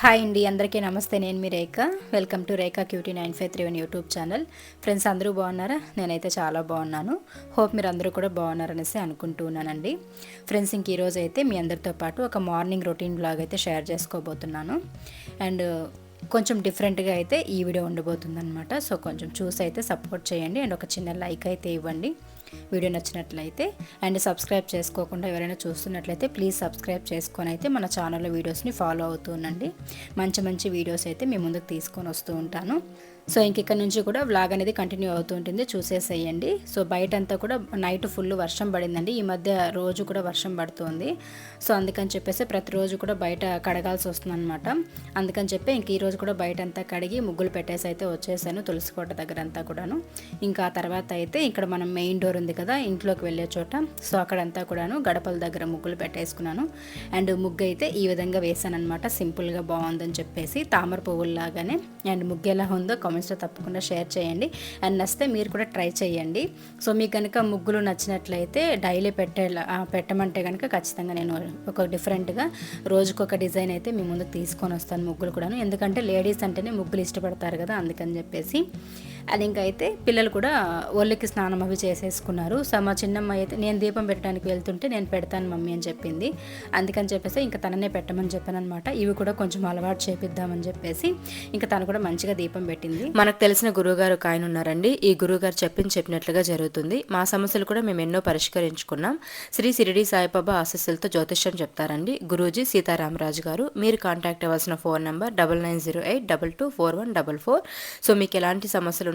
Hi అండి అందరికీ నమస్తే. నేను మీ Rekha. Welcome to Rekha QT nine five three one YouTube channel friends అందరూ బాగున్నారా? నేనైతే చాలా బాగున్నాను. హోప్ మీరు అందరూ కూడా బాగున్నారనేసి అనుకుంటున్నానండి ఫ్రెండ్స్ ఇంక ఈరోజు అయితే మీ అందరితో పాటు ఒక మార్నింగ్ రొటీన్ బ్లాగ్ అయితే షేర్ చేసుకోబోతున్నాను. అండ్ కొంచెం డిఫరెంట్గా అయితే ఈ వీడియో ఉండబోతుంది అనమాట సో కొంచెం చూసి అయితే సపోర్ట్ చేయండి. అండ్ ఒక చిన్న లైక్ అయితే ఇవ్వండి. వీడియో నచ్చినట్లయితే అండ్ సబ్స్క్రైబ్ చేసుకోకుండా ఎవరైనా చూస్తున్నట్లయితే ప్లీజ్ సబ్స్క్రైబ్ చేసుకొని అయితే మన ఛానల్లో వీడియోస్ని ఫాలో అవుతూ ఉండండి. మంచి మంచి వీడియోస్ అయితే మీ ముందుకు తీసుకొని వస్తూ ఉంటాను. సో ఇంక ఇక్కడ నుంచి కూడా వ్లాగ్ అనేది కంటిన్యూ అవుతూ ఉంటుంది. చూసేసేయండి. సో బయట అంతా కూడా నైట్ ఫుల్ వర్షం పడిందండి. ఈ మధ్య రోజు కూడా వర్షం పడుతుంది. సో అందుకని చెప్పేసి ప్రతిరోజు కూడా బయట కడగాల్సి వస్తుంది అనమాట అందుకని చెప్పి ఇంక ఈరోజు కూడా బయట అంతా కడిగి ముగ్గులు పెట్టేసి అయితే వచ్చేసాను తులసికోట దగ్గర అంతా కూడాను. ఇంకా ఆ తర్వాత అయితే ఇక్కడ మనం మెయిన్ డోర్ ఉంది కదా ఇంట్లోకి వెళ్ళే చోట. సో అక్కడంతా కూడాను గడపల దగ్గర ముగ్గులు పెట్టేసుకున్నాను. అండ్ ముగ్గు అయితే ఈ విధంగా వేసాను అనమాట సింపుల్గా బాగుందని చెప్పేసి తామర పువ్వుల్లాగానే. అండ్ ముగ్గు ఎలా ఉందో కామెంట్స్లో తప్పకుండా షేర్ చేయండి. అండ్ నచ్చితే మీరు కూడా ట్రై చేయండి. సో మీకు కనుక ముగ్గులు నచ్చినట్లయితే డైలీ పెట్టే పెట్టమంటే కనుక ఖచ్చితంగా నేను ఒక డిఫరెంట్గా రోజుకు ఒక డిజైన్ అయితే మీ ముందు తీసుకొని వస్తాను ముగ్గులు కూడాను. ఎందుకంటే లేడీస్ అంటేనే ముగ్గులు ఇష్టపడతారు కదా అందుకని చెప్పేసి. అది ఇంకా అయితే పిల్లలు కూడా ఒళ్ళకి స్నానం అవి చేసేసుకున్నారు. సో మా చిన్నమ్మ అయితే నేను దీపం పెట్టడానికి వెళ్తుంటే నేను పెడతాను మమ్మీ అని చెప్పింది. అందుకని చెప్పేసి ఇంకా తననే పెట్టమని చెప్పాను అనమాట ఇవి కూడా కొంచెం అలవాటు చేపిద్దామని చెప్పేసి ఇంకా తను కూడా మంచిగా దీపం పెట్టింది. మనకు తెలిసిన గురువుగారు ఒక ఆయన ఉన్నారండి. ఈ గురువుగారు చెప్పింది చెప్పినట్లుగా జరుగుతుంది. మా సమస్యలు కూడా మేము ఎన్నో పరిష్కరించుకున్నాం. శ్రీ సిరిడి సాయిబాబా ఆశస్సులతో జ్యోతిష్యం చెప్తారండి. గురూజీ సీతారామరాజు గారు మీరు కాంటాక్ట్ అవ్వాల్సిన phone number double nine zero eight double two four one double four. So మీకు ఎలాంటి సమస్యలు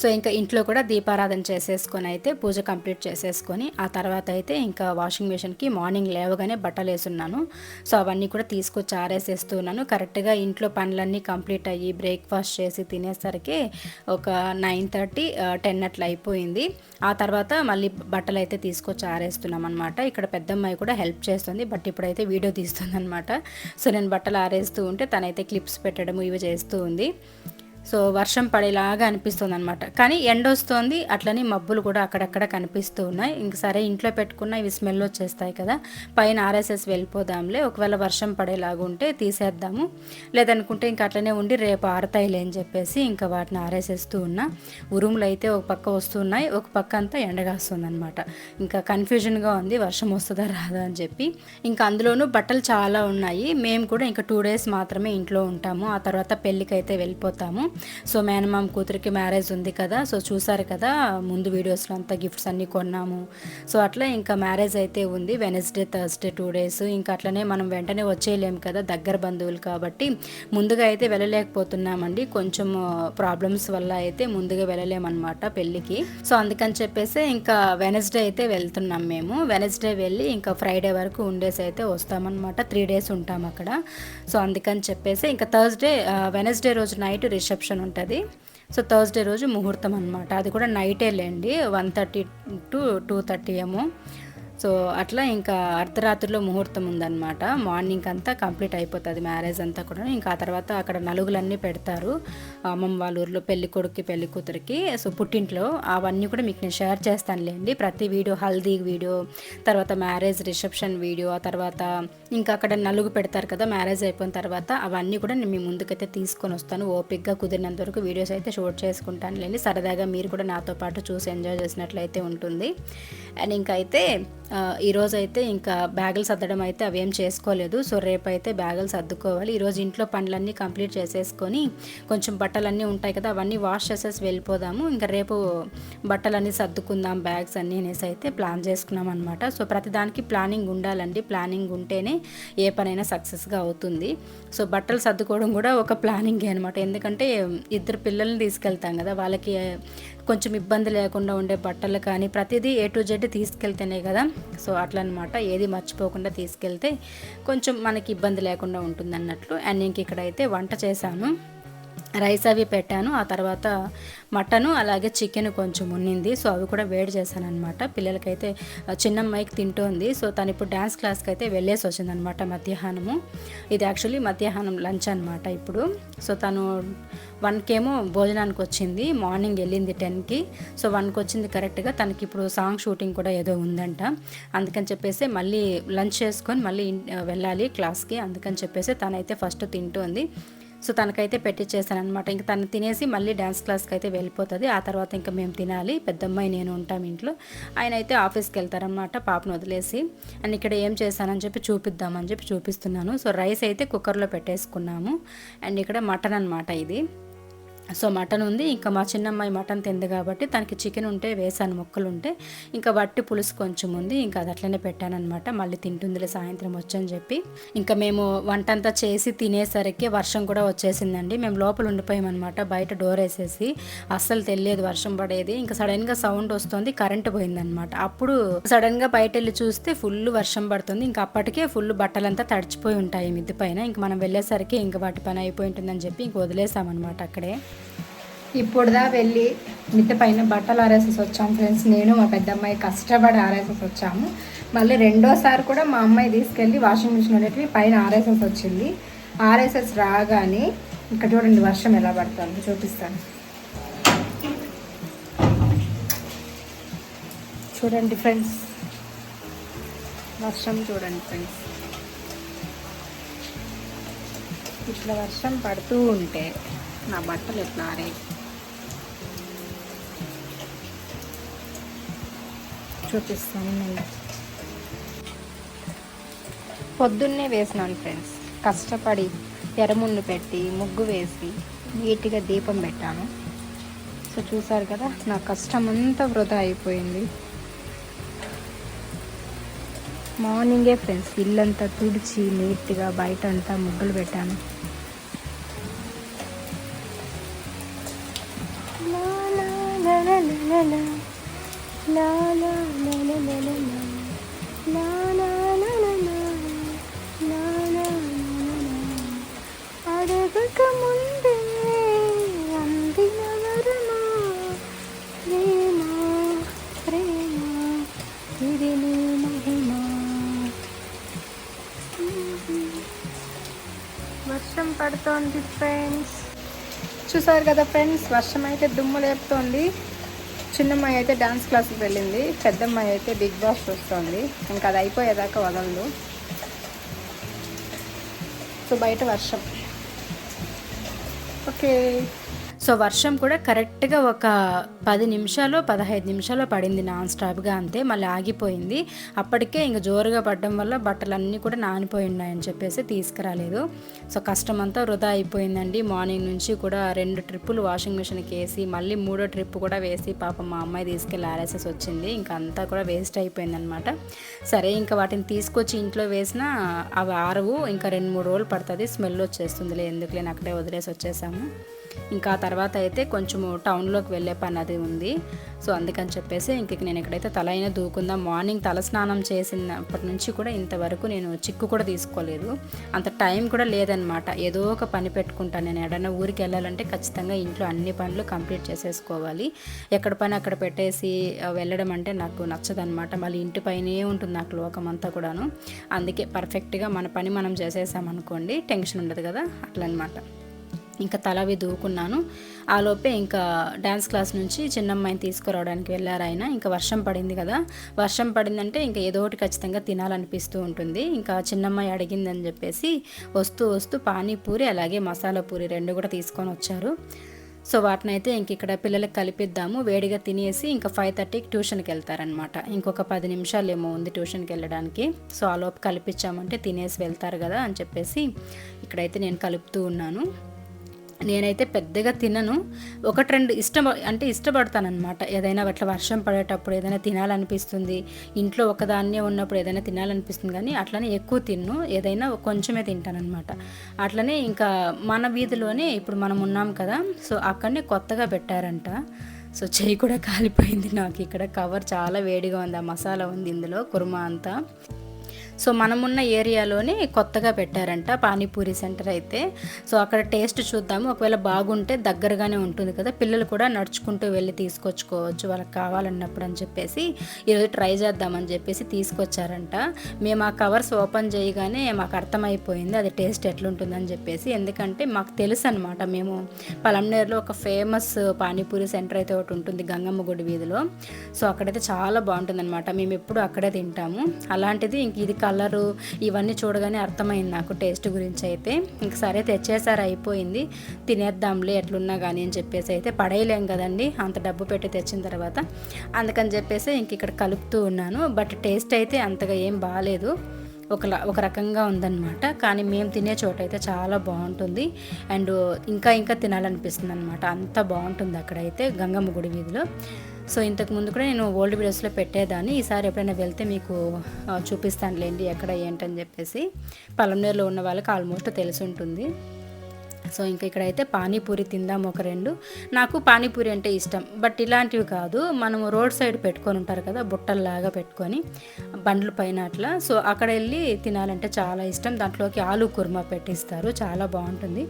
సో ఇంకా ఇంట్లో కూడా దీపారాధన చేసేసుకొని అయితే పూజ కంప్లీట్ చేసేసుకొని ఆ తర్వాత అయితే ఇంకా వాషింగ్ మిషన్కి మార్నింగ్ లేవగానే బట్టలు వేసున్నాను. సో అవన్నీ కూడా తీసుకొచ్చి ఆరేసేస్తూ ఉన్నాను. కరెక్ట్గా ఇంట్లో పనులన్నీ కంప్లీట్ అయ్యి బ్రేక్ఫాస్ట్ చేసి తినేసరికి ఒక నైన్ థర్టీ టెన్ అట్లా అయిపోయింది. ఆ తర్వాత మళ్ళీ బట్టలు అయితే తీసుకొచ్చి ఆరేస్తున్నాం అనమాట ఇక్కడ పెద్దమ్మాయి కూడా హెల్ప్ చేస్తుంది బట్ ఇప్పుడైతే వీడియో తీస్తుంది అనమాట సో నేను బట్టలు ఆరేస్తూ ఉంటే తనైతే క్లిప్స్ పెట్టడం ఇవి చేస్తూ ఉంది. సో వర్షం పడేలాగా అనిపిస్తుంది అనమాట కానీ ఎండ వస్తుంది అట్లనే మబ్బులు కూడా అక్కడక్కడ కనిపిస్తూ ఉన్నాయి. ఇంక సరే ఇంట్లో పెట్టుకున్న ఇవి స్మెల్ వచ్చేస్తాయి కదా పైన ఆర్ఎస్ఎస్ వెళ్ళిపోదాంలే ఒకవేళ వర్షం పడేలాగా ఉంటే తీసేద్దాము. లేదనుకుంటే ఇంక అట్లనే ఉండి రేపు ఆరతాయిలే అని చెప్పేసి ఇంకా వాటిని ఆరేసేస్తూ ఉన్నా ఉరుములు అయితే ఒక పక్క వస్తున్నాయి ఒక పక్క అంతా ఎండగాస్తుంది అనమాట ఇంకా కన్ఫ్యూజన్గా ఉంది వర్షం వస్తుందా రాదా అని చెప్పి. ఇంకా అందులోనూ బట్టలు చాలా ఉన్నాయి. మేము కూడా ఇంకా టూ డేస్ మాత్రమే ఇంట్లో ఉంటాము ఆ తర్వాత పెళ్ళికైతే వెళ్ళిపోతాము. సో మేనమామ కూతురికి మ్యారేజ్ ఉంది కదా సో చూసారు కదా ముందు వీడియోస్లో అంతా గిఫ్ట్స్ అన్నీ కొన్నాము. సో అట్లా ఇంకా మ్యారేజ్ అయితే ఉంది వెనస్డే థర్స్డే టూ డేస్ ఇంకా అట్లనే మనం వెంటనే వచ్చేయలేము కదా దగ్గర బంధువులు కాబట్టి. ముందుగా అయితే వెళ్ళలేకపోతున్నామండి కొంచెం ప్రాబ్లమ్స్ వల్ల అయితే ముందుగా వెళ్ళలేమన్నమాట పెళ్ళికి. సో అందుకని చెప్పేసి ఇంకా వెనస్డే అయితే వెళ్తున్నాం మేము. వెనస్డే వెళ్ళి ఇంకా ఫ్రైడే వరకు ఉండేసి అయితే వస్తామన్నమాట త్రీ డేస్ ఉంటాం అక్కడ. సో అందుకని చెప్పేసి ఇంకా థర్స్డే వెనస్డే రోజు నైట్ రిసెప్షన్ ఉంటుంది. సో థర్స్డే రోజు ముహూర్తం అనమాట అది కూడా నైటే లేండి. One thirty to two thirty ఏమో. సో అట్లా ఇంకా అర్ధరాత్రిలో ముహూర్తం ఉందన్నమాట. మార్నింగ్ అంతా కంప్లీట్ అయిపోతుంది మ్యారేజ్ అంతా కూడా ఇంకా ఆ తర్వాత అక్కడ నలుగులన్నీ పెడతారు. అమ్మమ్మ వాళ్ళ ఊర్లో పెళ్ళి కొడుక్కి పెళ్ళి కూతురికి. సో పుట్టింట్లో అవన్నీ కూడా మీకు నేను షేర్ చేస్తానులేండి. ప్రతి వీడియో హల్దీ వీడియో తర్వాత మ్యారేజ్ రిసెప్షన్ వీడియో ఆ తర్వాత ఇంకా అక్కడ నలుగు పెడతారు కదా మ్యారేజ్ అయిపోయిన తర్వాత అవన్నీ కూడా నేను మీ ముందుకైతే తీసుకొని వస్తాను. ఓపిక్గా కుదిరినంత వరకు వీడియోస్ అయితే షూట్ చేసుకుంటాను లేండి సరదాగా మీరు కూడా నాతో పాటు చూసి ఎంజాయ్ చేసినట్లయితే ఉంటుంది. అండ్ ఇంకైతే అయితే ఈరోజు అయితే ఇంకా బ్యాగులు సర్దడం అయితే అవేం చేసుకోలేదు. సో రేపు అయితే బ్యాగులు సర్దుకోవాలి. ఈరోజు ఇంట్లో పనులన్నీ కంప్లీట్ చేసేసుకొని కొంచెం బట్టలన్నీ ఉంటాయి కదా అవన్నీ వాష్ చేసేసి వెళ్ళిపోదాము. ఇంకా రేపు బట్టలన్నీ సర్దుకుందాం బ్యాగ్స్ అన్నీ అనేసి అయితే ప్లాన్ చేసుకున్నాం అనమాట సో ప్రతిదానికి ప్లానింగ్ ఉండాలండి. ప్లానింగ్ ఉంటేనే ఏ పనైనా సక్సెస్గా అవుతుంది. సో బట్టలు సర్దుకోవడం కూడా ఒక ప్లానింగే అనమాట ఎందుకంటే ఇద్దరు పిల్లల్ని తీసుకెళ్తాం కదా వాళ్ళకి కొంచెం ఇబ్బంది లేకుండా ఉండే బట్టలు కానీ ప్రతిదీ ఏ టు జెడ్ తీసుకెళ్తేనే కదా. సో అట్లా అనమాట ఏది మర్చిపోకుండా తీసుకెళ్తే కొంచెం మనకి ఇబ్బంది లేకుండా ఉంటుంది అన్నట్లు అండ్ ఇంక ఇక్కడైతే వంట చేశాను. రైస్ అవి పెట్టాను. ఆ తర్వాత మటను అలాగే చికెన్ కొంచెం ఉన్నింది. సో అవి కూడా వేడి చేశాను అనమాట పిల్లలకైతే చిన్నమ్మాయికి చిన్న అమ్మాయికి తింటోంది. సో తను ఇప్పుడు డ్యాన్స్ క్లాస్కి అయితే వెళ్ళేసి వచ్చిందనమాట మధ్యాహ్నము. ఇది యాక్చువల్లీ మధ్యాహ్నం లంచ్ అనమాట ఇప్పుడు. సో తను వన్కేమో భోజనానికి వచ్చింది. మార్నింగ్ వెళ్ళింది టెన్కి. సో వన్కి వచ్చింది కరెక్ట్గా. తనకి ఇప్పుడు సాంగ్ షూటింగ్ కూడా ఏదో ఉందంట. అందుకని చెప్పేసి మళ్ళీ లంచ్ చేసుకొని మళ్ళీ వెళ్ళాలి క్లాస్కి. అందుకని చెప్పేసి తనైతే ఫస్ట్ తింటోంది. సో తనకైతే పెట్టించేసాను అనమాట ఇంకా తను తినేసి మళ్ళీ డ్యాన్స్ క్లాస్కి అయితే వెళ్ళిపోతుంది. ఆ తర్వాత ఇంకా మేము తినాలి. పెద్దమ్మాయి నేను ఉంటాం ఇంట్లో. ఆయన అయితే ఆఫీస్కి వెళ్తారనమాట పాపను వదిలేసి. అండ్ ఇక్కడ ఏం చేశానని చెప్పి చూపిద్దామని చెప్పి చూపిస్తున్నాను. సో రైస్ అయితే కుక్కర్లో పెట్టేసుకున్నాము. అండ్ ఇక్కడ మటన్ అనమాట ఇది. సో మటన్ ఉంది. ఇంకా మా చిన్నమ్మాయి మటన్ తింది కాబట్టి తనకి చికెన్ ఉంటే వేసాను ముక్కలు ఉంటే ఇంకా వట్టి పులుసు కొంచెం ఉంది. ఇంకా అది అట్లనే పెట్టానమాట మళ్ళీ తింటుందిలే సాయంత్రం వచ్చని చెప్పి. ఇంకా మేము వంట అంతా చేసి తినేసరికి వర్షం కూడా వచ్చేసిందండి. మేము లోపల ఉండిపోయామన్నమాట. బయట డోర్ వేసేసి అస్సలు తెలియదు వర్షం పడేది. ఇంకా సడన్గా సౌండ్ వస్తుంది కరెంట్ పోయిందనమాట అప్పుడు సడన్గా బయట వెళ్ళి చూస్తే ఫుల్ వర్షం పడుతుంది. ఇంకా అప్పటికే ఫుల్ బట్టలంతా తడిచిపోయి ఉంటాయి మిద్ది పైన. ఇంకా మనం వెళ్ళేసరికి ఇంకా వాటి పని అయిపోయి ఉంటుందని చెప్పి ఇంక వదిలేసామన్నమాట అక్కడే. ఇప్పుడుదా వెళ్ళి మిద్దె పైన బట్టలు ఆరేసేసి వచ్చాం ఫ్రెండ్స్. నేను మా పెద్దమ్మాయి కష్టపడి ఆరేసేసి వచ్చాము. మళ్ళీ రెండోసారి కూడా మా అమ్మాయి తీసుకెళ్ళి వాషింగ్ మిషన్ అనేటివి పైన ఆర్ఎస్ఎస్ వచ్చింది. ఆర్ఎస్ఎస్ రాగానే ఇక్కడ చూడండి వర్షం ఎలా పడుతుంది చూపిస్తాను. చూడండి ఫ్రెండ్స్. వర్షం చూడండి ఫ్రెండ్స్. ఇట్లా వర్షం పడుతూ ఉంటే నా బట్టలు ఎట్లా ఆరేవి చూపిస్తాను నేను. పొద్దున్నే వేసినాను ఫ్రెండ్స్ కష్టపడి ఎర్రముండు పెట్టి ముగ్గు వేసి నీట్గా దీపం పెట్టాను. సో చూసారు కదా నా కష్టం అంతా వృధా అయిపోయింది. మార్నింగే ఫ్రెండ్స్ ఇల్లంతా తుడిచి నీట్గా బయట అంతా ముగ్గులు పెట్టాను. అడగక అందిన వరమా? ప్రేమ ప్రేమ ఇది నీ మహిమ. వర్షం పడుతోంది ఫ్రెండ్స్. చూసారు కదా ఫ్రెండ్స్ వర్షం అయితే దుమ్ము లేపుతోంది. చిన్నమ్మాయి అయితే డాన్స్ క్లాస్కి వెళ్ళింది. పెద్దమ్మాయి అయితే బిగ్ బాస్ చూస్తుంది. ఇంకా అది అయిపోయేదాకా వదలదు. సో బయట వర్షం. ఓకే సో వర్షం కూడా కరెక్ట్గా ఒక పది నిమిషాలు పదహైదు నిమిషాలు పడింది నాన్ స్టాప్గా అంతే మళ్ళీ ఆగిపోయింది. అప్పటికే ఇంక జోరుగా పడడం వల్ల బట్టలన్నీ కూడా నానిపోయి ఉన్నాయని చెప్పేసి తీసుకురాలేదు. సో కష్టం అంతా వృధా అయిపోయిందండి. మార్నింగ్ నుంచి కూడా రెండు ట్రిప్పులు వాషింగ్ మిషన్కి వేసి మళ్ళీ మూడో ట్రిప్ కూడా వేసి పాపం మా అమ్మాయి తీసుకెళ్ళి ఆర్ఎస్ఎస్ వచ్చింది. ఇంకా అంతా కూడా వేస్ట్ అయిపోయిందనమాట. సరే ఇంకా వాటిని తీసుకొచ్చి ఇంట్లో వేసినా అవి ఆరవు. ఇంకా రెండు మూడు రోజులు పడుతుంది స్మెల్ వచ్చేస్తుందిలే ఎందుకులే అక్కడే వదిలేసి వచ్చేసాము. ఇంకా ఆ తర్వాత అయితే కొంచెము టౌన్లోకి వెళ్ళే పని అది ఉంది. సో అందుకని చెప్పేసి ఇంక నేను ఎక్కడైతే తల అయినా దూకుందాం మార్నింగ్ తల స్నానం చేసినప్పటి నుంచి కూడా ఇంతవరకు నేను చిక్కు కూడా తీసుకోలేదు. అంత టైం కూడా లేదనమాట ఏదో ఒక పని పెట్టుకుంటాను నేను ఎడన్నా ఊరికి వెళ్ళాలంటే ఖచ్చితంగా ఇంట్లో అన్ని పనులు కంప్లీట్ చేసేసుకోవాలి. ఎక్కడ పని అక్కడ పెట్టేసి వెళ్ళడం అంటే నాకు నచ్చదనమాట మళ్ళీ ఇంటి పైనే ఉంటుంది నాకు లోకం అంతా కూడాను. అందుకే పర్ఫెక్ట్గా మన పని మనం చేసేసామనుకోండి టెన్షన్ ఉండదు కదా? అట్లనమాట ఇంకా తలవి దూకున్నాను. ఆలోపే ఇంకా డ్యాన్స్ క్లాస్ నుంచి చిన్నమ్మాయిని తీసుకురావడానికి వెళ్ళారు ఆయన. ఇంకా వర్షం పడింది కదా. వర్షం పడిందంటే ఇంకా ఏదో ఒకటి ఖచ్చితంగా తినాలనిపిస్తూ ఉంటుంది. ఇంకా చిన్నమ్మాయి అడిగిందని చెప్పేసి వస్తూ వస్తూ పానీపూరి అలాగే మసాలా పూరి రెండు కూడా తీసుకొని వచ్చారు. సో వాటిని అయితే ఇంక ఇక్కడ పిల్లలకి కలిపిద్దాము. వేడిగా తినేసి ఇంకా ఫైవ్ థర్టీకి ట్యూషన్కి వెళ్తారనమాట ఇంకొక పది నిమిషాలు ఏమో ఉంది ట్యూషన్కి వెళ్ళడానికి. సో ఆ లోపు కలిపించామంటే తినేసి వెళ్తారు కదా అని చెప్పేసి ఇక్కడైతే నేను కలుపుతూ ఉన్నాను. నేనైతే పెద్దగా తినను. ఒకటి రెండు ఇష్టం అంటే ఇష్టపడతానమాట ఏదైనా అట్లా వర్షం పడేటప్పుడు ఏదైనా తినాలనిపిస్తుంది. ఇంట్లో ఒకదాన్నే ఉన్నప్పుడు ఏదైనా తినాలనిపిస్తుంది కానీ అట్లనే ఎక్కువ తిన్ను. ఏదైనా కొంచెమే తింటానమాట అట్లనే ఇంకా మన వీధిలోనే ఇప్పుడు మనం ఉన్నాం కదా సో అక్కడనే కొత్తగా పెట్టారంట. సో చెయ్యి కూడా కాలిపోయింది నాకు. ఇక్కడ కవర్ చాలా వేడిగా ఉంది. ఆ మసాలా ఉంది ఇందులో కుర్మా అంతా. సో మనమున్న ఏరియాలోనే కొత్తగా పెట్టారంట పానీపూరి సెంటర్ అయితే. సో అక్కడ టేస్ట్ చూద్దాము. ఒకవేళ బాగుంటే దగ్గరగానే ఉంటుంది కదా. పిల్లలు కూడా నడుచుకుంటూ వెళ్ళి తీసుకొచ్చుకోవచ్చు. వాళ్ళకి కావాలన్నప్పుడు అని చెప్పేసి ఈరోజు ట్రై చేద్దామని చెప్పేసి తీసుకొచ్చారంట. మేము ఆ కవర్స్ ఓపెన్ చేయగానే మాకు అర్థమైపోయింది అది టేస్ట్ ఎట్లుంటుందని చెప్పేసి. ఎందుకంటే మాకు తెలుసు అనమాట మేము పలంనేరులో ఒక ఫేమస్ పానీపూరి సెంటర్ అయితే ఒకటి ఉంటుంది గంగమ్మ గుడి వీధిలో. సో అక్కడైతే చాలా బాగుంటుంది అనమాట మేము ఎప్పుడు అక్కడే తింటాము. అలాంటిది ఇంక ఇది కలరు ఇవన్నీ చూడగానే అర్థమైంది నాకు టేస్ట్ గురించి అయితే. ఇంక సరే తెచ్చేసారు అయిపోయింది. తినేద్దాంలే ఎట్లున్నా కానీ అని చెప్పేసి అయితే పడేయలేం కదండి. అంత డబ్బు పెట్టి తెచ్చిన తర్వాత. అందుకని చెప్పేసి ఇంక ఇక్కడ కలుపుతూ ఉన్నాను. బట్ టేస్ట్ అయితే అంతగా ఏం బాగాలేదు ఒక ఒక రకంగా ఉందన్నమాట. కానీ మేము తినే చోట అయితే చాలా బాగుంటుంది. అండ్ ఇంకా ఇంకా తినాలనిపిస్తుంది అనమాట అంత బాగుంటుంది అక్కడైతే గంగమ్మ గుడి వీధిలో. సో ఇంతకు ముందు కూడా నేను ఓల్డ్ వీడియోస్లో పెట్టేదాన్ని. ఈసారి ఎప్పుడైనా వెళ్తే మీకు చూపిస్తానులేండి ఎక్కడ ఏంటని చెప్పేసి. పలంనేరులో ఉన్న వాళ్ళకి ఆల్మోస్ట్ తెలిసి ఉంటుంది. సో ఇంకా ఇక్కడైతే పానీపూరి తిందాం ఒక రెండు. నాకు పానీపూరి అంటే ఇష్టం. బట్ ఇలాంటివి కాదు. మనము రోడ్ సైడ్ పెట్టుకొని ఉంటారు కదా బుట్టల్లాగా పెట్టుకొని బండ్ల పైన అట్లా. సో అక్కడ వెళ్ళి తినాలంటే చాలా ఇష్టం. దాంట్లోకి ఆలు కుర్మా పెట్టిస్తారు. చాలా బాగుంటుంది.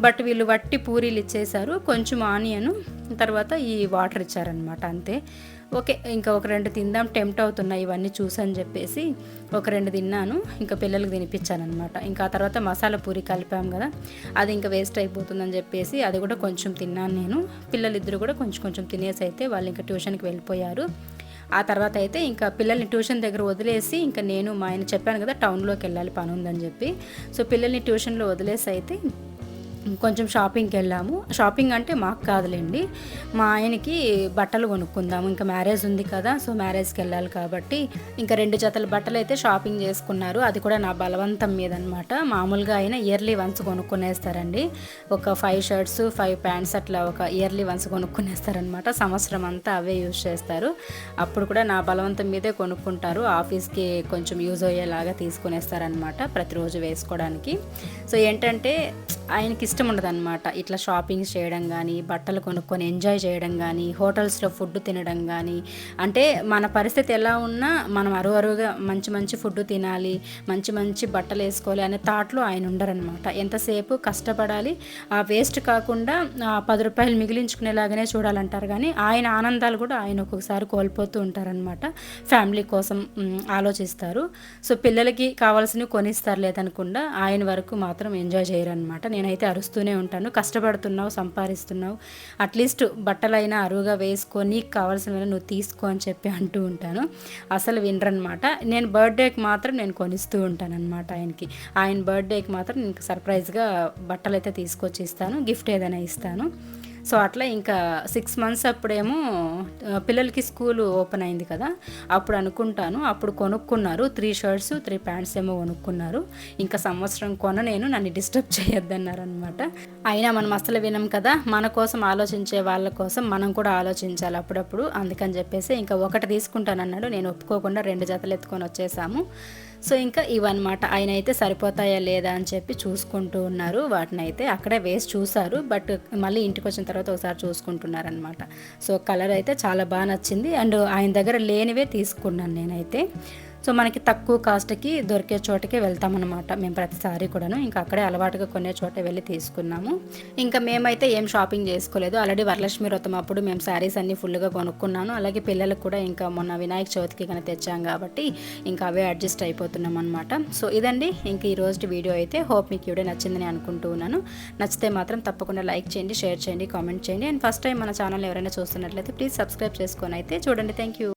బట్ వీళ్ళు వట్టి పూరీలు ఇచ్చేసారు కొంచెం ఆనియన్ తర్వాత ఈ వాటర్ ఇచ్చారనమాట అంతే. ఓకే ఇంకా ఒక రెండు తిందాం టెంప్ట్ అవుతున్నాయి ఇవన్నీ చూసని చెప్పేసి ఒక రెండు తిన్నాను. ఇంకా పిల్లలకు తినిపించాను అనమాట ఇంకా ఆ తర్వాత మసాలా పూరి కలిపాం కదా అది ఇంకా వేస్ట్ అయిపోతుందని చెప్పేసి అది కూడా కొంచెం తిన్నాను నేను. పిల్లలిద్దరూ కూడా కొంచెం కొంచెం తినేసి అయితే వాళ్ళు ఇంకా ట్యూషన్కి వెళ్ళిపోయారు. ఆ తర్వాత అయితే ఇంకా పిల్లల్ని ట్యూషన్ దగ్గర వదిలేసి ఇంకా నేను మా ఆయన చెప్పాను కదా టౌన్లోకి వెళ్ళాలి పని ఉందని చెప్పి. సో పిల్లల్ని ట్యూషన్లో వదిలేసి అయితే కొంచెం షాపింగ్కి వెళ్ళాము. షాపింగ్ అంటే మాకు కాదులేండి. మా ఆయనకి బట్టలు కొనుక్కుందాము. ఇంకా మ్యారేజ్ ఉంది కదా సో మ్యారేజ్కి వెళ్ళాలి కాబట్టి ఇంకా రెండు జతల బట్టలు అయితే షాపింగ్ చేసుకున్నారు. అది కూడా నా బలవంతం మీద అనమాట మామూలుగా ఆయన ఇయర్లీ వన్స్ కొనుక్కునేస్తారండి. ఒక ఫైవ్ షర్ట్స్ ఫైవ్ ప్యాంట్స్ అట్లా ఒక ఇయర్లీ వన్స్ కొనుక్కునేస్తారనమాట. సంవత్సరం అంతా అవే యూజ్ చేస్తారు. అప్పుడు కూడా నా బలవంతం మీదే కొనుక్కుంటారు. ఆఫీస్కి కొంచెం యూజ్ అయ్యేలాగా తీసుకునేస్తారనమాట ప్రతిరోజు వేసుకోవడానికి. సో ఏంటంటే ఆయనకి ఇష్టం ఉండదు అనమాట ఇట్లా షాపింగ్ చేయడం కానీ బట్టలు కొనుక్కొని ఎంజాయ్ చేయడం కానీ హోటల్స్లో ఫుడ్ తినడం కానీ అంటే మన పరిస్థితి ఎలా ఉన్నా మనం అరువు అరువుగా మంచి మంచి ఫుడ్ తినాలి మంచి మంచి బట్టలు వేసుకోవాలి అనే థాట్లో ఆయన ఉండరనమాట ఎంతసేపు కష్టపడాలి ఆ వేస్ట్ కాకుండా పది రూపాయలు మిగిలించుకునేలాగానే చూడాలంటారు కానీ ఆయన ఆనందాలు కూడా ఆయన ఒక్కొక్కసారి కోల్పోతూ ఉంటారనమాట ఫ్యామిలీ కోసం ఆలోచిస్తారు. సో పిల్లలకి కావాల్సినవి కొనిస్తారు లేదనకుండా ఆయన వరకు మాత్రం ఎంజాయ్ చేయరనమాట నేనైతే అరుస్తూనే ఉంటాను. కష్టపడుతున్నావు సంపాదిస్తున్నావు. అట్లీస్ట్ బట్టలైనా అరువుగా వేసుకొని నీకు కావాల్సినవి నువ్వు తీసుకో అని చెప్పి అంటూ ఉంటాను. అసలు వినరనమాట. నేను బర్త్డేకి మాత్రం నేను కొనిస్తూ ఉంటాను అనమాట ఆయనకి. ఆయన బర్త్డేకి మాత్రం నేను సర్ప్రైజ్గా బట్టలు అయితే తీసుకొచ్చి ఇస్తాను గిఫ్ట్ ఏదైనా ఇస్తాను. సో అట్లా ఇంకా సిక్స్ మంత్స్ అప్పుడేమో పిల్లలకి స్కూల్ ఓపెన్ అయింది కదా. అప్పుడు అనుకుంటాను. అప్పుడు కొనుక్కున్నారు. త్రీ షర్ట్స్ త్రీ ప్యాంట్స్ ఏమో కొనుక్కున్నారు. ఇంకా సంవత్సరం కొన నేను నన్ను డిస్టర్బ్ చేయొద్దన్నారు అనమాట అయినా మనం అసలు వినం కదా మన కోసం ఆలోచించే వాళ్ళ కోసం మనం కూడా ఆలోచించాలి అప్పుడప్పుడు. అందుకని చెప్పేసి ఇంకా ఒకటి తీసుకుంటానన్నాడు. నేను ఒప్పుకోకుండా రెండు జతలు ఎత్తుకొని వచ్చేసాము. సో ఇంకా ఇవన్నమాట. ఆయన అయితే సరిపోతాయా లేదా అని చెప్పి చూసుకుంటూ ఉన్నారు. వాటిని అయితే అక్కడే వేసి చూశారు. బట్ మళ్ళీ ఇంటికి వచ్చిన తర్వాత ఒకసారి చూసుకుంటున్నారనమాట సో కలర్ అయితే చాలా బాగా నచ్చింది. అండ్ ఆయన దగ్గర లేనివే తీసుకున్నాను నేనైతే. సో మనకి తక్కువ కాస్ట్కి దొరికే చోటకే వెళ్తామన్నమాట. మేము ప్రతిసారి కూడాను. ఇంకా అక్కడే అలవాటుగా కొనే చోట వెళ్ళి తీసుకున్నాము. ఇంకా మేమైతే ఏం షాపింగ్ చేసుకోలేదు. ఆల్రెడీ వరలక్ష్మి వ్రతం అప్పుడు మేము శారీస్ అన్ని ఫుల్గా కొనుక్కున్నాను. అలాగే పిల్లలకు కూడా ఇంకా మొన్న వినాయక చవితికి కానీ తెచ్చాం కాబట్టి ఇంకా అవే అడ్జస్ట్ అయిపోతున్నాం అనమాట సో ఇదండి. ఇంక ఈ రోజు వీడియో అయితే హోప్ మీకు ఇవిడే నచ్చిందని అనుకుంటూ ఉన్నాను. నచ్చితే మాత్రం తప్పకుండా లైక్ చేయండి షేర్ చేయండి కామెంట్ చేయండి. అండ్ ఫస్ట్ టైం మన ఛానల్ ఎవరైనా చూస్తున్నట్లయితే ప్లీజ్ సబ్స్క్రైబ్ చేసుకొని అయితే చూడండి. Thank you